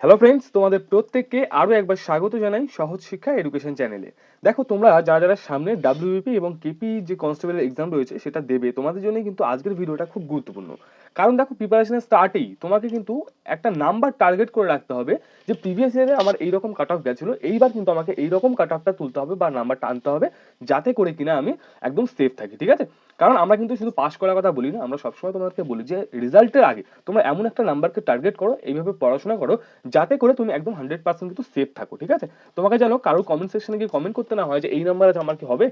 Hello friends তোমাদের প্রত্যেককে আরও একবার স্বাগত জানাই সহজ শিক্ষা এডুকেশন চ্যানেলে দেখো, তোমরা যারা যারা সামনে ডাব্লিউবিপি এবং কেপি যে কনস্টেবল এক্সাম রয়েছে, সেটা দেবে। তোমাদের জন্য কিন্তু আজকের ভিডিওটা খুব গুরুত্বপূর্ণ। কারণ দেখো প্রিপারেশনের স্টার্টেই তোমাকে কিন্তু একটা নাম্বার টার্গেট করে রাখতে হবে যে প্রিভিয়াস ইয়ারে আমার এইরকম কাট অফ গেছিল, এইবার কিন্তু আমাকে এইরকম কাট অফটা তুলতে হবে বা নাম্বারটা আনতে হবে যাতে করে কিনা আমি একদম সেফ থাকি, ঠিক আছে? কারণ আমরা কিন্তু শুধু পাস করার কথা বলি না, আমরা সবসময় তোমাদেরকে বলি যে রেজাল্টের আগে তোমরা এমন একটা নাম্বারকে টার্গেট করো, এইভাবে পড়াশোনা করো যাতে করে তুমি একদম হান্ড্রেড পার্সেন্ট কিন্তু সেফ থাকো, ঠিক আছে? তোমাকে জানো কারও কমেন্ট সেকশনে গিয়ে কমেন্ট করতে না হয় যে এই নাম্বার আছে আমার কি হবে?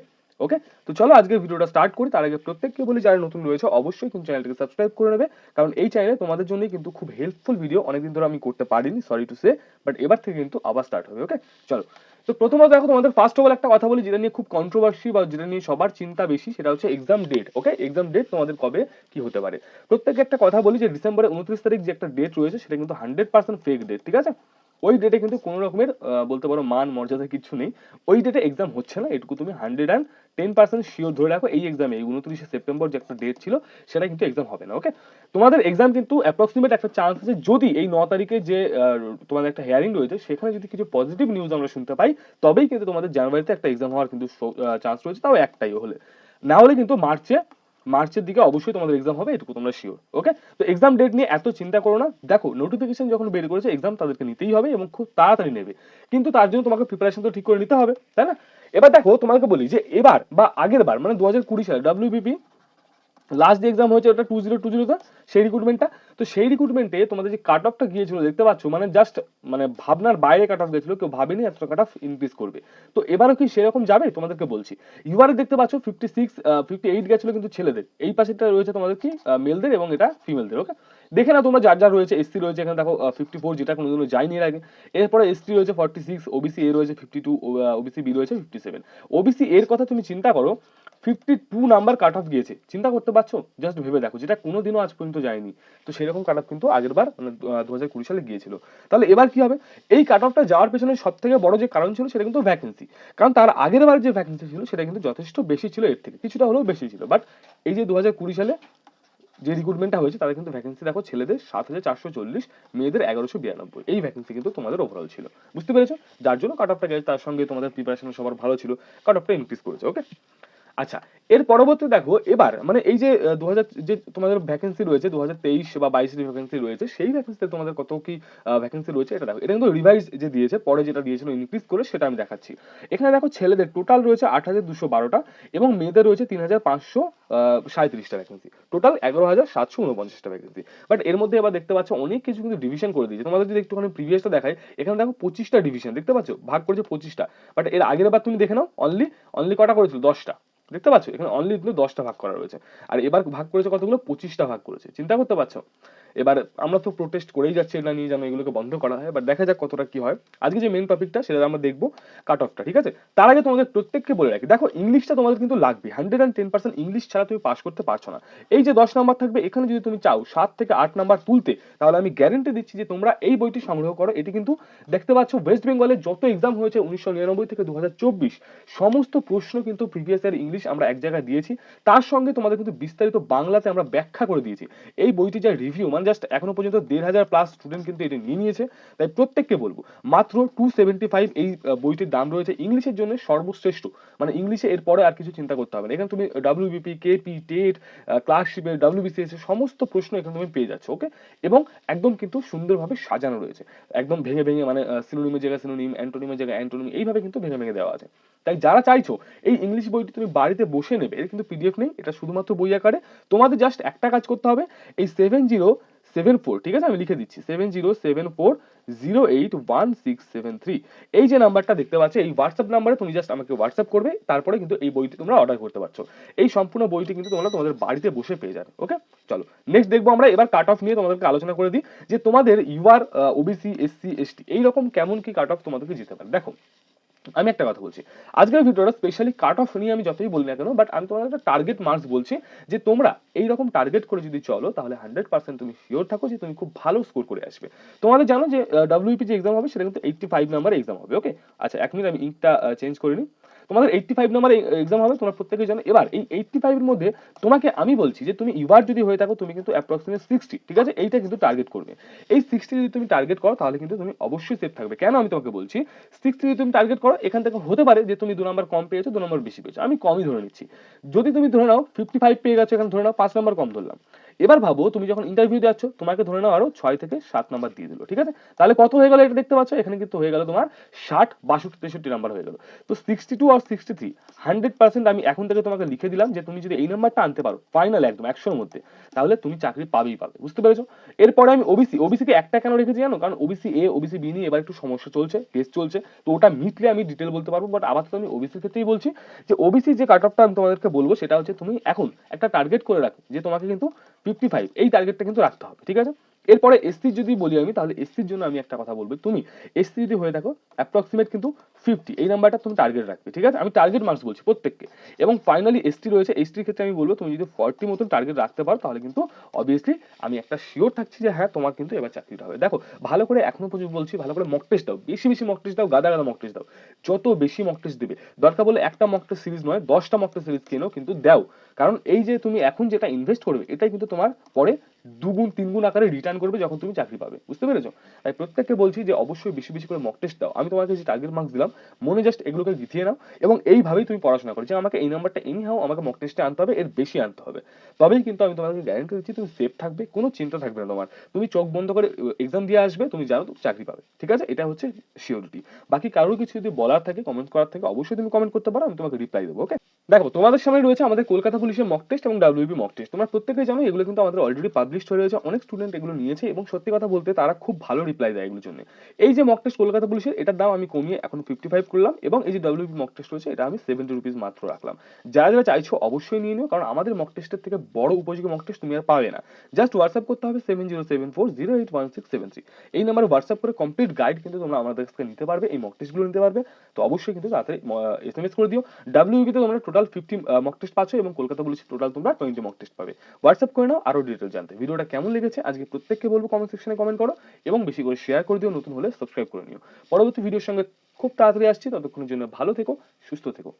ওকে তো চলো আজকে ভিডিওটা স্টার্ট করি। তার আগে প্রত্যেককে বলি, যারা নতুন রয়েছে, অবশ্যই কিন্তু চ্যানেলটাকে সাবস্ক্রাইব করে নেবে। কারণ এই চ্যানেলে তোমাদের জন্যই কিন্তু খুব হেল্পফুল ভিডিও অনেকদিন ধরে আমি করতে পারিনি সরি টু সে বাট এবার থেকে কিন্তু আবার স্টার্ট হবে ওকে চলো। তো প্রথমত দেখো, তোমাদের ফার্স্ট অফ অল একটা কথা বলি, যেটা নিয়ে খুব কন্ট্রোভার্সি বা যেটা নিয়ে সবার চিন্তা বেশি, সেটা হচ্ছে exam date okay exam date তোমাদের কবে কি হতে পারে? প্রত্যেকে একটা কথা বলি যে ডিসেম্বরের উনত্রিশ তারিখ যে একটা ডেট রয়েছে, সেটা কিন্তু হান্ড্রেড পার্সেন্ট ফেক ডেট ঠিক আছে? ওই ডেটে কিন্তু কোনো রকমের বলতে পারো মান, মর্যাদা কিছু নেই। ওই ডেটে এক্সাম হচ্ছে না, এটুকু তুমি hundred and ten percent sure ধরে রাখো এই এক্সামে এই উনত্রিশে সেপ্টেম্বর যে একটা ডেট ছিল, সেটা কিন্তু এক্সাম হবে না ওকে তোমাদের এক্সাম কিন্তু অ্যাপ্রক্সিমেট একটা চান্স আছে যদি এই ন তারিখে যে তোমাদের একটা হেয়ারিং রয়েছে, সেখানে যদি কিছু পজিটিভ নিউজ আমরা শুনতে পাই, তবেই কিন্তু তোমাদের জানুয়ারিতে একটা এক্সাম হওয়ার কিন্তু চান্স রয়েছে, তাও একটাই হলে। না হলে কিন্তু মার্চে মার্চের দিকে অবশ্যই তোমাদের এক্সাম হবে, এটুকু তোমরা শিওর ওকে তো এক্সাম ডেট নিয়ে এত চিন্তা করো না। দেখো নোটিফিকেশন যখন বের করেছে এক্সাম তাদেরকে নিতেই হবে এবং খুব তাড়াতাড়ি নেবে। কিন্তু তার জন্য তোমাকে প্রিপারেশন তো ঠিক করে নিতে হবে, তাই না? এবার দেখো, তোমাকে বলি যে এবার বা আগের বার মানে দু হাজার কুড়ি সালে ডাব্লিউবিপি লাস্ট যে এক্সাম হয়েছে ওটা টু জিরো টু জিরোতে সেই রিক্রুটমেন্টটা তো সেই রিক্রুটমেন্টে তোমাদের যে কাট অফটা গিয়েছিল, দেখতে পাচ্ছ? মানে জাস্ট মানে ভাবনার বাইরে কাট অফ গেছিল, কেউ ভাবেনি এতটা কাট অফ ইনক্রিজ করবে। তো এবারও কি সেরকম যাবে? তোমাদেরকে বলছি। ইউআরে দেখতে পাচ্ছ ফিফটি সিক্স ফিফটি এইট গেছিল কিন্তু ছেলেদের। এই পাশেটা রয়েছে তোমাদের কি? মেলদের এবং এটা ফিমেলদের ওকে দেখে না তোমরা যার যার রয়েছে। এসসি রয়েছে এখানে, দেখো ফিফটি ফোর যেটা কোনোদিনও যায়নি এর আগে। এরপরে এসটি রয়েছে ফর্টি সিক্স ওবিসি এ রয়েছে ফিফটি টু ওবিসি বি রয়েছে ফিফটি সেভেন ওবিসি এর কথা তুমি চিন্তা করো fifty two number cut off গিয়েছে। চিন্তা করতে পারছ? জাস্ট ভেবে দেখো, যেটা কোনোদিনও আজ পর্যন্ত যায়নি। তো সেরকম কাট অফ কিন্তু আগের বার মানে দু হাজার কুড়ি সালে গিয়েছিল। তাহলে এবার কি হবে? এই কাট অফটা যাওয়ার পেছনে সব থেকে বড় যে কারণ ছিল, সেটা কিন্তু ভ্যাকেন্সি কারণ তার আগের বার যে ভ্যাকেন্সি ছিল, সেটা কিন্তু যথেষ্ট বেশি ছিল এর থেকে। কিছুটা হলেও বেশি ছিল। বাট এই যে দু হাজার কুড়ি সালে যে রিক্রুটমেন্টটা হয়েছে তাদের কিন্তু ভ্যাকেন্সি দেখো, ছেলেদের সাত হাজার চারশো চল্লিশ, মেয়েদের এগারোশো বিরানব্বই। এই ভ্যাকেন্সি কিন্তু তোমাদের ওভারঅল ছিল। বুঝতে পেরেছ? যার জন্য কাট অফটা গেছে তার সঙ্গে তোমাদের প্রিপারেশন সবার ভালো ছিল। কাট অফটা ইনক্রিজ করেছে ওকে আচ্ছা এর পরবর্তী দেখো, এবার মানে এই যে দু হাজার যে তোমাদের ভ্যাকেন্সি রয়েছে দু হাজার তেইশ বা বাইশের ভ্যাকেন্সি রয়েছে, সেই ভ্যাকেন্সিতে তোমাদের কত কি ভ্যাকেন্সি রয়েছে এটা দেখো। এটা কিন্তু রিভাইজ যে দিয়েছে, পরে যেটা দিয়েছিল ইনক্রিজ করে সেটা আমি দেখাচ্ছি। এখানে দেখো ছেলেদের টোটাল রয়েছে আট হাজার দুশো বারোটা এবং মেয়েদের রয়েছে তিন হাজার পাঁচশো সাঁত্রিশটা ভ্যাকেন্সি টোটাল এগারো হাজার সাতশো উনপঞ্চাশটা ভ্যাকেন্সি বাট এর মধ্যে এবার দেখতে পাচ্ছ অনেক কিছু কিন্তু ডিভিশন করে দিয়েছে। তোমাদের যদি একটুখানি প্রিভিয়াসটা দেখায় এখানে দেখো পঁচিশটা ডিভিশন দেখতে পাচ্ছ? ভাগ করেছে পঁচিশটা। বাট এর আগের বার তুমি দেখে নাও অনলি অনলি কটা করেছিল? দশটা। দেখতে পাচ্ছ? এখানে অনলি কিন্তু দশটা ভাগ করা রয়েছে। আর এবার ভাগ করেছে কতগুলো? পঁচিশটা ভাগ করেছে। চিন্তা করতে পারছ? এবার আমরা তো প্রোটেস্ট করেই যাচ্ছি এটা নিয়ে যেন এগুলোকে বন্ধ করা হয় বাট দেখা যাক কতটা কি হয়। আজকে যে মেন টপিকটা সেটা আমরা দেখব কাট অফটা ঠিক আছে? তার আগে তোমাদের প্রত্যেককে বলে রাখি, দেখো ইংলিশটা তোমাদের কিন্তু লাগবে hundred and ten percent English ছাড়া তুমি পাস করতে পারছ না। এই যে দশ নাম্বার থাকবে, এখানে যদি তুমি চাও সাত থেকে আট নাম্বার তুলতে, তাহলে আমি গ্যারেন্টি দিচ্ছি যে তোমরা এই বইটি সংগ্রহ করো। এটি কিন্তু দেখতে পাচ্ছ ওয়েস্ট বেঙ্গলের যত এক্সাম হয়েছে উনিশশো নিরানব্বই থেকে দু হাজার চব্বিশ, সমস্ত প্রশ্ন কিন্তু প্রিভিয়াস ইয়ার ইংলিশ আমরা এক জায়গায় দিয়েছি। তার সঙ্গে তোমাদের কিন্তু বিস্তারিত বাংলাতে আমরা ব্যাখ্যা করে দিয়েছি। এই বইটি যা রিভিউ মানে জাস্ট এখনও পর্যন্ত দেড় হাজার প্লাস স্টুডেন্ট কিন্তু এটি নিয়ে নিয়েছে। তাই প্রত্যেককে বলব, মাত্র টু সেভেন্টি ফাইভ এই বইটির দাম রয়েছে ইংলিশের জন্য সর্বশ্রেষ্ঠ। মানে ইংলিশে এরপরে আর কিছু চিন্তা করতে হবে না। এখানে তুমি ডাব্লিউবিপি কেপি টেট ক্লাসশিপের ডাব্লিউবিসিএস সমস্ত প্রশ্ন এখানে তুমি পেয়ে যাচ্ছ ওকে এবং একদম কিন্তু সুন্দরভাবে সাজানো রয়েছে। একদম ভেঙে ভেঙে মানে সিনোনিমের জায়গায় সিনোনিম অ্যান্টোনিমের জায়গায় অ্যান্টোনিম এইভাবে কিন্তু ভেঙে ভেঙে দেওয়া আছে। তাই যারা চাইছো এই ইংলিশ বইটি তুমি বাড়িতে বসে নেবে, এর কিন্তু পিডিএফ নেই, এটা শুধুমাত্র বই আকারে। তোমাদের জাস্ট একটা কাজ করতে হবে, এই সেভেন জিরো সেভেন ফোর ঠিক আছে? আমি লিখে দিচ্ছি seven zero seven four zero eight one six seven three এই যে নাম্বারটা দেখতে পাচ্ছ, এই হোয়াটসঅ্যাপ নাম্বারে তুমি জাস্ট আমাকে হোয়াটসঅ্যাপ করবে, তারপরে কিন্তু এই বইটি তোমরা অর্ডার করতে পারছ। এই সম্পূর্ণ বইটি কিন্তু তোমরা তোমাদের বাড়িতে বসে পেয়ে যাবে ওকে চলো নেক্সট দেখব আমরা, এবার কাট অফ নিয়ে তোমাদেরকে আলোচনা করে দিই যে তোমাদের ইউআর ওবিসি এসসি এসটি এইরকম কেমন কি কাট অফ তোমাদেরকে যেতে পারে। দেখো আমি একটা কথা বলছি। আজকের ভিডিওটা স্পেশালি কাট অফ নিয়ে আমি যতই বলি না কেন বাট আমি তোমাদের একটা টার্গেট মার্কস বলছি যে তোমরা এইরকম টার্গেট করে যদি চলো, তাহলে হান্ড্রেড পার্সেন্ট তুমি শিওর থাকো যে তুমি খুব ভালো স্কোর করে আসবে। তোমাদের জানো যে ডাব্লিউপি যে এক্সাম হবে, সেটা কিন্তু এইটটি ফাইভ নাম্বার এক্সাম হবে ওকে আচ্ছা এক মিনিট আমি ইঙ্কটা চেঞ্জ করে নিই। তোমাদের এইটটি ফাইভ নাম্বার এক্সাম হবে, তোমরা প্রত্যেকে জানো। এবার এই এইটটি ফাইভের মধ্যে তোমাকে আমি বলছি যে তুমি ইউআর যদি হয়ে থাকো, তুমি কিন্তু অ্যাপ্রক্সিমেট সিক্সটি ঠিক আছে? এইটা কিন্তু টার্গেট করবে। এই সিক্সটি যদি তুমি টার্গেট করো, তাহলে কিন্তু তুমি অবশ্যই সেফ থাকবে। কেন আমি তোমাকে বলছি? সিক্সটি যদি তুমি টার্গেট করো, এখান থেকে হতে পারে যে তুমি দু নম্বর কম পেয়েছ, দু নম্বর বেশি পেয়েছ। আমি কমই ধরে নিচ্ছি। যদি তুমি ধরে নাও ফিফটি ফাইভ পেয়ে গেছো, এখানে ধরে নাও, পাঁচ নম্বর কম ধরলাম। এবার ভাবো তুমি যখন ইন্টারভিউ যাচ্ছ, তোমাকে ধরে নাও আরও ছয় থেকে সাত নাম্বার দিয়ে দিল, ঠিক আছে? তাহলে কত হয়ে গেল এটা দেখতে পাচ্ছ? এখানে কিন্তু হয়ে গেল তোমার ষাট, বাষট্টি, তেষট্টি নাম্বার হয়ে গেল। তো সিক্সটি টু আর সিক্সটি থ্রি হান্ড্রেড পার্সেন্ট আমি এখন থেকে তোমাকে লিখে দিলাম যে তুমি যদি এই নাম্বারটা আনতে পারো ফাইনাল একদম, একশোর মধ্যে, তাহলে তুমি চাকরি পাবেই পাবে, বুঝতে পেরেছ? এরপরে আমি ওবিসি ওবিসি কে একটা কেন রেখেছি জানো? কারণ ওবিসি এ ওবিসি বি নিয়ে এবার একটু সমস্যা চলছে কেস চলছে, তো ওটা মিটলে আমি ডিটেল বলতে পারব বাট আপাতত আমি ওবিসির ক্ষেত্রেই বলছি যে ওবিসি যে কাট অফটা আমি তোমাদেরকে বলব, সেটা হচ্ছে তুমি এখন একটা টার্গেট করে রাখো, যে তোমাকে কিন্তু ফিফটি ফাইভ এই টার্গেটটা কিন্তু রাখতে হবে ঠিক আছে? এরপরে এসসির যদি বলি আমি, তাহলে এসসির জন্য আমি একটা কথা বলব। তুমি এসসি যদি হয়ে থাকো অ্যাপ্রক্সিমেট কিন্তু ফিফটি এই নাম্বারটা তুমি টার্গেট রাখবে, ঠিক আছে? আমি টার্গেট মার্কস বলছি প্রত্যেককে। এবং ফাইনালি এসটি রয়েছে এসটির ক্ষেত্রে আমি বলব, তুমি যদি ফর্টি মতন টার্গেট রাখতে পারো, তাহলে কিন্তু অবভিয়াসলি আমি একটা শিওর থাকছি যে হ্যাঁ তোমার কিন্তু এবার চাকরিটা হবে। দেখো, ভালো করে এখনও পর্যন্ত বলছি, ভালো করে মক টেস্ট দাও, বেশি বেশি মক টেস্ট দাও, গাদা গাদা মক টেস্ট দাও। যত বেশি মক টেস্ট দেবে, দরকার বলে একটা মক টেস্ট সিরিজ নয়, দশটা মক টেস্ট সিরিজ কেনো কিন্তু দাও। কারণ এই যে তুমি এখন যেটা ইনভেস্ট করবে, এটাই কিন্তু তোমার পরে দুগুণ, তিনগুণ আকারে রিটার্ন করবে যখন তুমি চাকরি পাবে। বুঝতে পেরেছ? তাই প্রত্যেককে বলছি যে অবশ্যই বেশি বেশি করে মক টেস্ট দাও। আমি তোমাকে যে টার্গেট মার্কস দিলাম, মনে জাস্ট এগুলোকে গিথিয়ে নাও এবং এইভাবেই তুমি পড়াশোনা করো। যে আমাকে এই নাম্বারটা এনি হাও আমাকে মক টেস্টে আনতে হবে, এর বেশি আনতে হবে। তবেই কিন্তু আমি তোমাকে গ্যারান্টি দিচ্ছি, তুমি সেফ থাকবে, কোনো চিন্তা থাকবে না তোমার। তুমি চোখ বন্ধ করে এক্সাম দিয়ে আসবে, তুমি জানো তুমি চাকরি পাবে। ঠিক আছে? এটা হচ্ছে শিওরিটি বাকি কারোর কিছু যদি বলার থাকে কমেন্ট করার থাকে, অবশ্যই তুমি কমেন্ট করতে পারো, আমি তোমাকে রিপ্লাই দেবো ওকে দেখো, তোমাদের সামনে রয়েছে আমাদের কলকাতা পুলিশের মক টেস্ট এবং ডাব্লিউবি মক টেস্ট তোমরা প্রত্যেকেই জানো, এগুলো কিন্তু আমাদের অলরেডি পাবলিশ হয়ে রয়েছে। অনেক স্টুডেন্ট এগুলো নিয়েছে এবং সত্যি কথা বলতে তারা খুব ভালো রিপ্লাই দেয় এগুলোর জন্য। এই যে মক টেস্ট কলকাতা পুলিশের, এটার দাম আমি কমিয়ে এখন ফিফটি ফাইভ করলাম এবং এই যে ডাব্লিউবি মক টেস্ট রয়েছে, এটা আমি সেভেন্টি রুপিস মাত্র রাখলাম। যারা যারা চাইছো অবশ্যই নিয়ে নিও, কারণ আমাদের মক টেস্টের থেকে বড় উপযোগী মক টেস্ট তুমি আর পাবে না। জাস্ট হোয়াটসঅ্যাপ করতে হবে seven zero seven four zero eight one six seven three এই নাম্বারে হোয়াটসঅ্যাপ করে কমপ্লিট গাইড কিন্তু তোমরা আমাদের কাছে নিতে পারবে, এই মক টেস্টগুলো নিতে পারবে। তো অবশ্যই কিন্তু তাড়াতাড়ি এস এম এস করে দিও। ডাব্লিউবি তে তোমরা টোটাল ফিফটি মক টেস্ট পাচ্ছ এবং কলকাতা পুলিশে টোটাল তোমরা টোয়েন্টি মক টেস্ট পাবে। হোয়াটসঅ্যাপ করে নাও আরও ডিটেল জানতে। ভিডিওটা কেমন লেগেছে আজকে প্রত্যেককে বলব কমেন্ট সেকশনে কমেন্ট করো এবং বেশি করে শেয়ার করে দিও, নতুন হলে সাবস্ক্রাইব করে নিও। পরবর্তী ভিডিওর সঙ্গে খুব তাড়াতাড়ি আসছি, ততক্ষণের জন্য ভালো থেকো, সুস্থ থেকো।